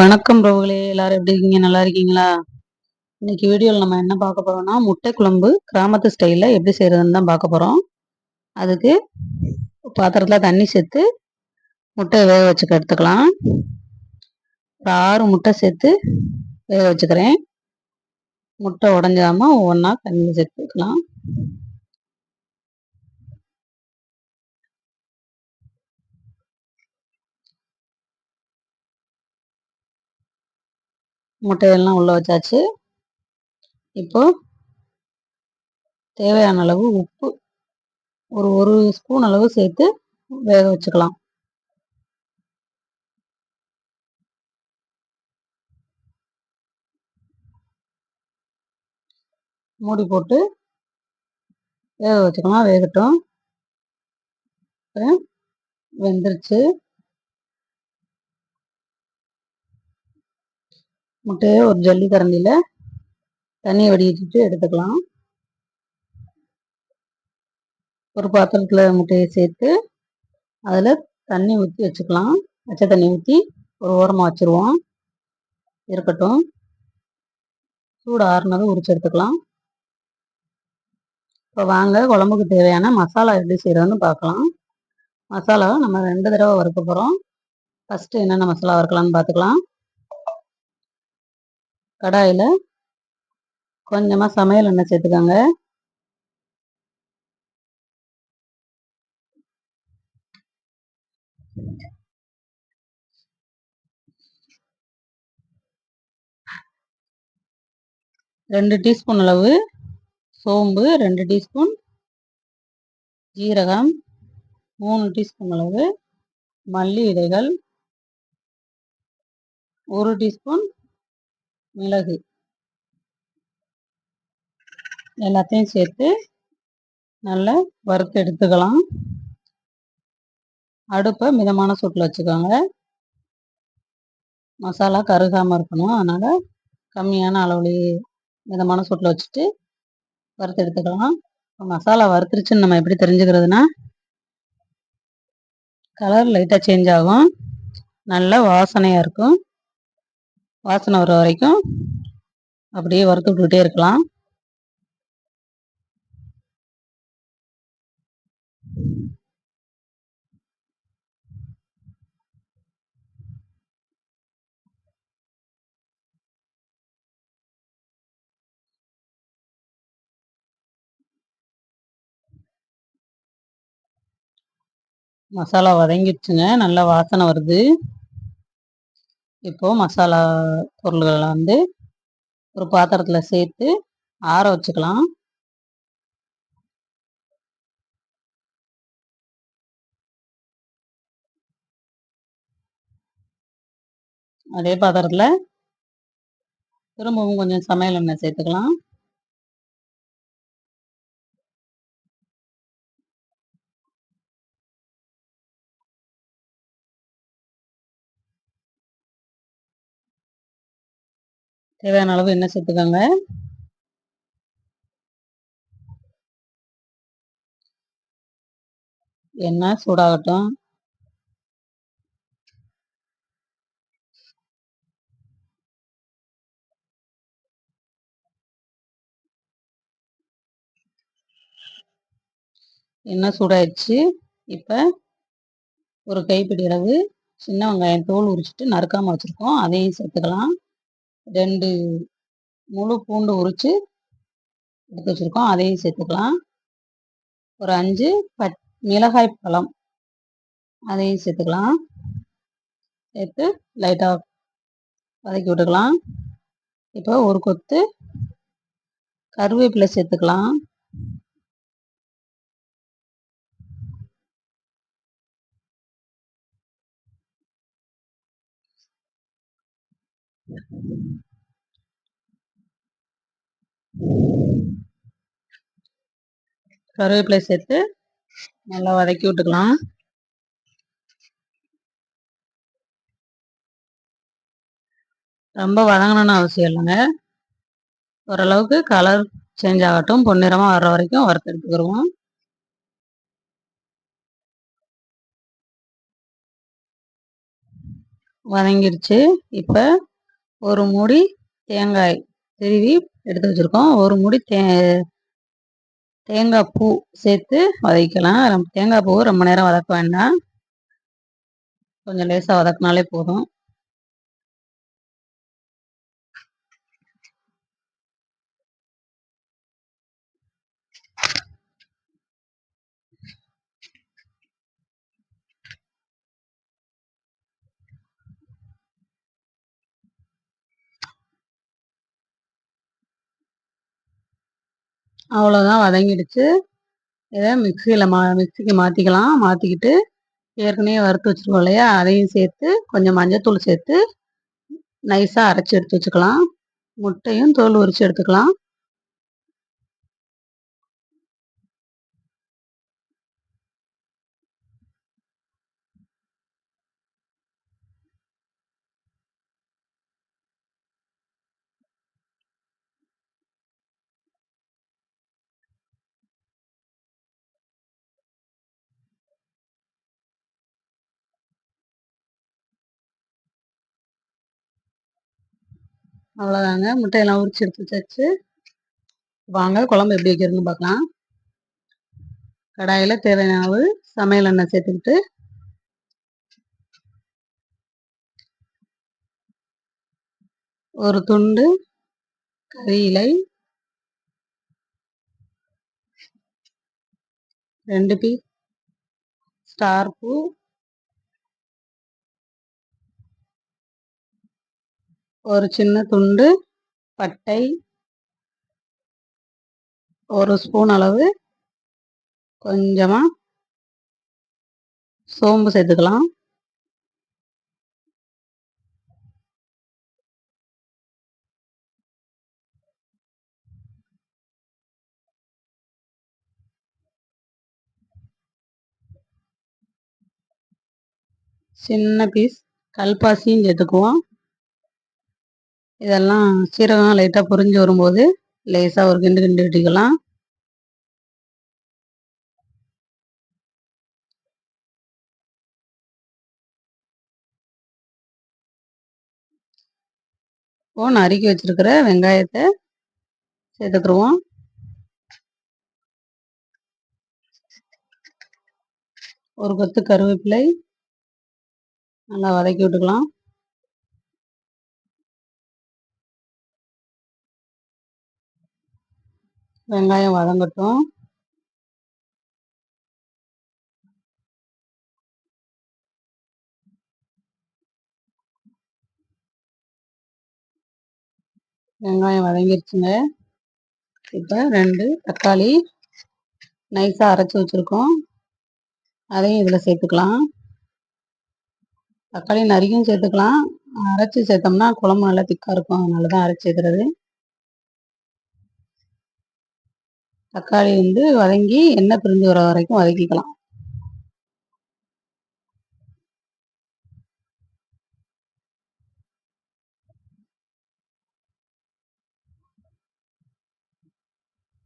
வணக்கம் பிரபுகளே எல்லாரும் எப்படி இருக்கீங்க? நல்லா இருக்கீங்களா? இன்னைக்கு வீடியோவில் நம்ம என்ன பார்க்க போறோம்னா முட்டை குழம்பு கிராமத்து ஸ்டைலில் எப்படி செய்யறதுன்னு தான் பார்க்க போகிறோம் அதுக்கு பாத்திரத்தில் தண்ணி சேர்த்து முட்டையை வேக வச்சுக்க எடுத்துக்கலாம். ஒரு ஆறு முட்டை சேர்த்து வேக வச்சுக்கிறேன். முட்டை உடஞ்சாமல் ஒவ்வொன்றா தண்ணி சேர்த்துக்கலாம் முட்டையெல்லாம் உள்ளே வச்சாச்சு. இப்போ தேவையான அளவு உப்பு ஒரு ஒரு ஸ்பூன் அளவு சேர்த்து வேக வச்சுக்கலாம். மூடி போட்டு வேக வச்சுக்கலாம் வேகட்டும். வெந்துருச்சு. முட்டையை ஒரு ஜல்லி கரண்டியில் தண்ணியை வடிச்சிட்டு எடுத்துக்கலாம். ஒரு பாத்திரத்தில் முட்டையை சேர்த்து அதில் தண்ணி ஊற்றி வச்சுக்கலாம். பச்சை தண்ணி ஊற்றி ஒரு ஓரமாக வச்சுருவோம். இருக்கட்டும். சூடு ஆறுனதும் உரிச்சு எடுத்துக்கலாம். இப்போ வாங்க குழம்புக்கு தேவையான மசாலா எப்படி செய்கிறதுன்னு பார்க்கலாம். மசாலாவை நம்ம ரெண்டு தடவை வறுக்க போகிறோம் ஃபஸ்ட்டு என்னென்ன மசாலா வறுக்கலாம்னு பார்த்துக்கலாம். கடாயில் கொஞ்சமாக சமையல் எண்ணெய் சேர்த்துக்கோங்க. ரெண்டு டீஸ்பூன் அளவு சோம்பு ரெண்டு டீஸ்பூன் ஜீரகம் மூணு டீஸ்பூன் அளவு மல்லி விதைகள் ஒரு டீஸ்பூன் மிளகு. எல்லாத்தையும் சேர்த்து நல்லா வறுத்து எடுத்துக்கலாம். அடுப்பை மிதமான சூட்டில் வச்சுக்கோங்க. மசாலா கருகாமல் இருக்கணும். அதனால் கம்மியான அளவுலேயே மிதமான சூட்டில் வச்சுட்டு வறுத்து எடுத்துக்கலாம். இப்போ மசாலா வறுத்துருச்சுன்னு நம்ம எப்படி தெரிஞ்சுக்கிறதுனா கலர் லைட்டாக சேஞ்ச் ஆகும். நல்ல வாசனையாக இருக்கும். வாசனை வர வரைக்கும் அப்படியே வறுத்து விட்டுக்கிட்டே இருக்கலாம். மசாலா வதங்கிடுச்சுங்க. நல்லா வாசனை வருது. இப்போது மசாலா பொருள்களை வந்து ஒரு பாத்திரத்தில் சேர்த்து ஆற வச்சுக்கலாம். அதே பாத்திரத்தில் திரும்பவும் கொஞ்சம் சமையல் எண்ணெய் சேர்த்துக்கலாம். தேவையான அளவு எண்ணெய் சேர்த்துக்கோங்க. எண்ணெய் சூடாகட்டும். எண்ணெய் சூடாயிடுச்சு. இப்போ ஒரு கைப்பிடி அளவு சின்ன வெங்காயம் தோல் உரிச்சிட்டு நறுக்காமல் வச்சுருக்கோம். அதையும் சேர்த்துக்கலாம். ரெண்டு முழு பூண்டு உரித்து எடுத்து வச்சுருக்கோம். அதையும் சேர்த்துக்கலாம். ஒரு அஞ்சு பட் மிளகாய் பழம். அதையும் சேர்த்துக்கலாம். சேர்த்து லைட்டாக வதக்கி விட்டுக்கலாம். இப்போ ஒரு கொத்து கருவேப்பிலை சேர்த்துக்கலாம். கருவேப்பிலை சேர்த்து நல்லா வதக்கி விட்டுக்கலாம். ரொம்ப வதங்கணும்னு அவசியம் இல்லைங்க. ஓரளவுக்கு கலர் சேஞ்ச் ஆகட்டும். பொன்னிறமாக வர்ற வரைக்கும் வறுத்து எடுத்துக்கிடுவோம் வதங்கிடுச்சு இப்போ ஒரு மூடி தேங்காய் திருவி எடுத்து வச்சுருக்கோம். ஒரு முடி தே தேங்காய் பூ சேர்த்து வதக்கலாம். தேங்காய் பூ ரொம்ப நேரம் வதக்க வேண்டாம். கொஞ்சம் லேசாக வதக்கினாலே போதும். அவ்வளோதான் வதங்கிடுச்சு. இதை மிக்சியில் மா மிக்சிக்கு மாற்றிக்கலாம் மாற்றிக்கிட்டு ஏற்கனவே வறுத்து வச்சுருக்கோம் இல்லையா? அதையும் சேர்த்து கொஞ்சம் மஞ்சத்தூள் சேர்த்து நைஸாக அரைச்சி எடுத்து வச்சுக்கலாம். முட்டையும் தோல் உரித்து எடுத்துக்கலாம். அவ்வளோதாங்க. முட்டையெல்லாம் உரிச்சு எடுத்து வச்சாச்சு. வாங்க குழம்பு எப்படி வைக்கிறதுன்னு பார்க்கலாம். கடாயில் தேவையான அளவு சமையல் எண்ணெய் சேர்த்துக்கிட்டு ஒரு துண்டு கறி இலை ரெண்டு பீ ஸ்டார் பூ ஒரு சின்ன துண்டு பட்டை ஒரு ஸ்பூன் அளவு. கொஞ்சமாக சோம்பு சேர்த்துக்கலாம். சின்ன பீஸ் கல்பாசியும் சேர்த்துக்குவோம். இதெல்லாம் சீரகம் லைட்டாக பொரிஞ்சு வரும்போது லேசாக ஒரு கிண்டு கிண்டு விட்டுக்கலாம். இப்போ நறுக்கி வச்சிருக்கிற வெங்காயத்தை சேர்த்துக்குருவோம். ஒரு கொத்து கருவேப்பிலை நல்லா வதக்கி விட்டுக்கலாம். வெங்காயம் வதங்கட்டும். வெங்காயம் வதங்கிருச்சுங்க. இப்போ ரெண்டு தக்காளி நைஸாக அரைச்சி வச்சுருக்கோம். அதையும் இதில் சேர்த்துக்கலாம். தக்காளி நறுக்கியும் சேர்த்துக்கலாம். அரைச்சி சேர்த்தோம்னா குழம்பு நல்லா திக்காக இருக்கும். அதனால தான் அரைச்சி சேர்க்குறது. தக்காளி வந்து வதங்கி எண்ணெய் பிரிஞ்சு வர வரைக்கும் வதக்கிக்கலாம்.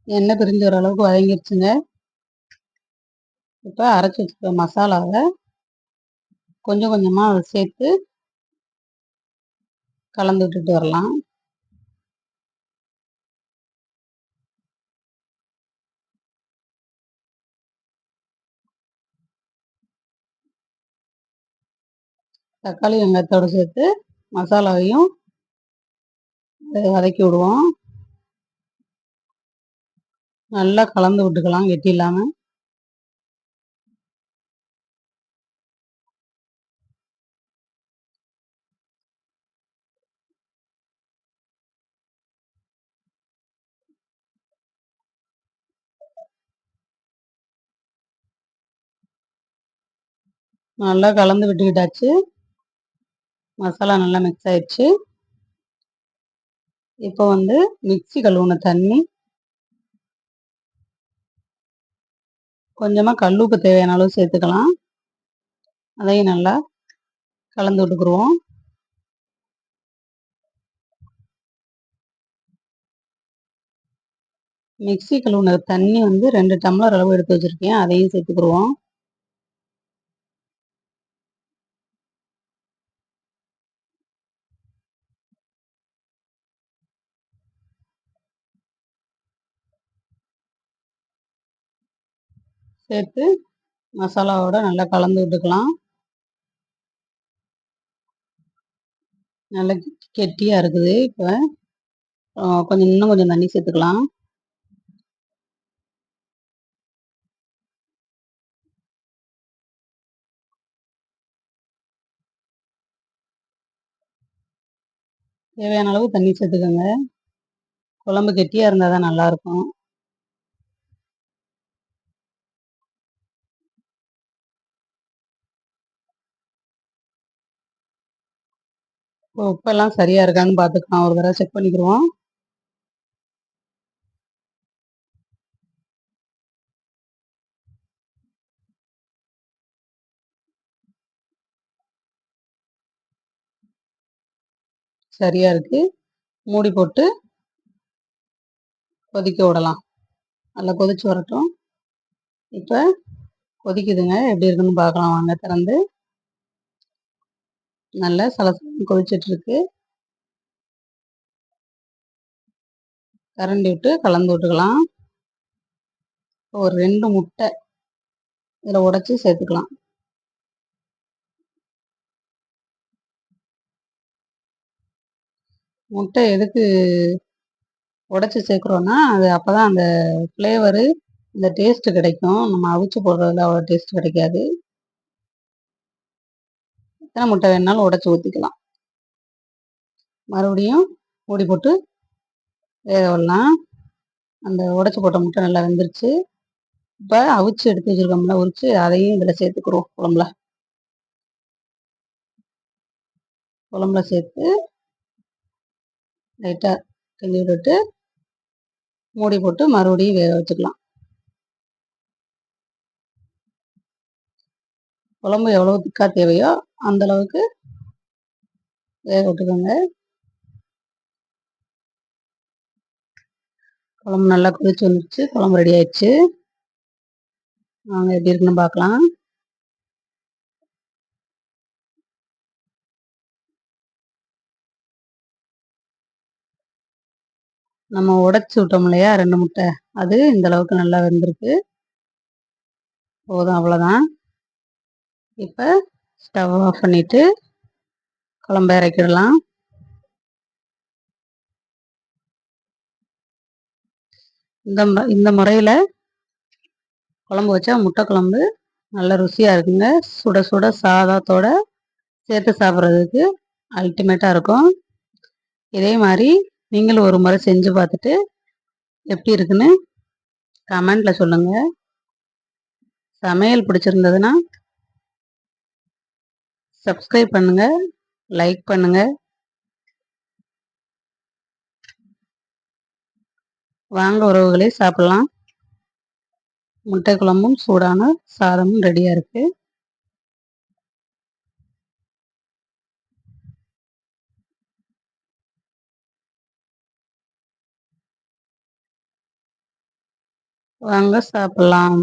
எண்ணெய் பிரிஞ்சு வர அளவுக்கு வதங்கிடுச்சுங்க இப்போ அரைச்சி வச்சுருக்க மசாலாவை கொஞ்சம் கொஞ்சமாக சேர்த்து கலந்து விட்டுட்டு வரலாம். தக்காளி வெங்காயத்தோடு சேர்த்து மசாலாவையும் வதக்கி விடுவோம். நல்லா கலந்து விட்டுக்கலாம் கெட்டி இல்லாமல் நல்லா கலந்து விட்டுக்கிட்டாச்சு. மசாலா நல்லா மிக்ஸ் ஆயிடுச்சு. இப்போ வந்து மிக்சி கழுவுன தண்ணி. கொஞ்சமாக கல்லுப்பு தேவையான அளவு சேர்த்துக்கலாம். அதையும் நல்லா கலந்து விட்டுக்குருவோம். மிக்சி கழுவுன தண்ணி வந்து ரெண்டு டம்ளர் அளவு எடுத்து வச்சுருக்கேன். அதையும் சேர்த்துக்குருவோம். சேர்த்து மசாலாவோட நல்லா கலந்து விட்டுக்கலாம். நல்லா கெட்டியாக இருக்குது இப்போ. கொஞ்சம் இன்னும் கொஞ்சம் தண்ணி சேர்த்துக்கலாம். தேவையான அளவு தண்ணி சேர்த்துக்கோங்க. குழம்பு கெட்டியாக இருந்தால் தான் நல்லாயிருக்கும் உப்பெல்லாம் சரியாக இருக்கான்னு பார்த்துக்கலாம் ஒரு தடவை செக் பண்ணிக்கிடுவோம் சரியாக இருக்குது மூடி போட்டு கொதிக்க விடலாம். நல்லா கொதிச்சு வரட்டும். இப்போ கொதிக்குதுங்க. எப்படி இருக்குன்னு பார்க்கலாம் வாங்க திறந்து. நல்லா சலசலம் கொதிச்சிட்ருக்கு. கரண்டி விட்டு கலந்து விட்டுக்கலாம். ஒரு ரெண்டு முட்டை இதில் உடச்சி சேர்த்துக்கலாம். முட்டை எதுக்கு உடச்சி சேர்க்குறோன்னா அது அப்போ தான் அந்த ஃப்ளேவரு இந்த டேஸ்ட்டு கிடைக்கும். நம்ம அவிச்சு போடுறதுல அவ்வளோ டேஸ்ட் கிடைக்காது. எத்தனை முட்டை வேணாலும் உடச்சி ஊற்றிக்கலாம் மறுபடியும் மூடி போட்டு வேக விடலாம். அந்த உடச்சி போட்ட முட்டை நல்லா வெந்துருச்சு. இப்போ அவிச்சு எடுத்து வச்சுருக்கோம்ல உரிச்சு அதையும் இதில் சேர்த்துக்குறோம் குழம்புல. குழம்புல சேர்த்து லைட்டாக கிண்டி விட்டுட்டு மூடி போட்டு மறுபடியும் வேக வச்சுக்கலாம். குழம்பு எவ்வளோ திக்காக தேவையோ அந்த அளவுக்கு வேக விட்டுக்கோங்க. குழம்பு நல்லா கொதிச்சு வந்துருச்சு. குழம்பு ரெடி ஆயிடுச்சு. நாங்கள் எப்படி இருக்குன்னு பார்க்கலாம். நம்ம உடச்சி விட்டோம் இல்லையா ரெண்டு முட்டை. அது இந்த அளவுக்கு நல்லா வெந்திருக்கு. போதும் அவ்வளோதான் இப்போ ஸ்டவ் ஆஃப் பண்ணிவிட்டு குழம்பு இறக்கிடலாம். இந்த இந்த முறையில் குழம்பு வச்சா முட்டை குழம்பு நல்ல ருசியாக இருக்குங்க. சுட சுட சாதத்தோட சேர்த்து சாப்பிட்றதுக்கு அல்டிமேட்டாக இருக்கும். இதே மாதிரி நீங்களும் ஒரு முறை செஞ்சு பார்த்துட்டு எப்படி இருக்குன்னு கமெண்டில் சொல்லுங்கள் சமையல் பிடிச்சிருந்ததுன்னா சப்ஸ்கிரைப் பண்ணுங்கள் லைக் பண்ணுங்கள் வாங்க உறவுகளே சாப்பிட்லாம். முட்டை குழம்பும் சூடான சாதமும் ரெடியாக இருக்குது வாங்க சாப்பிட்லாம்.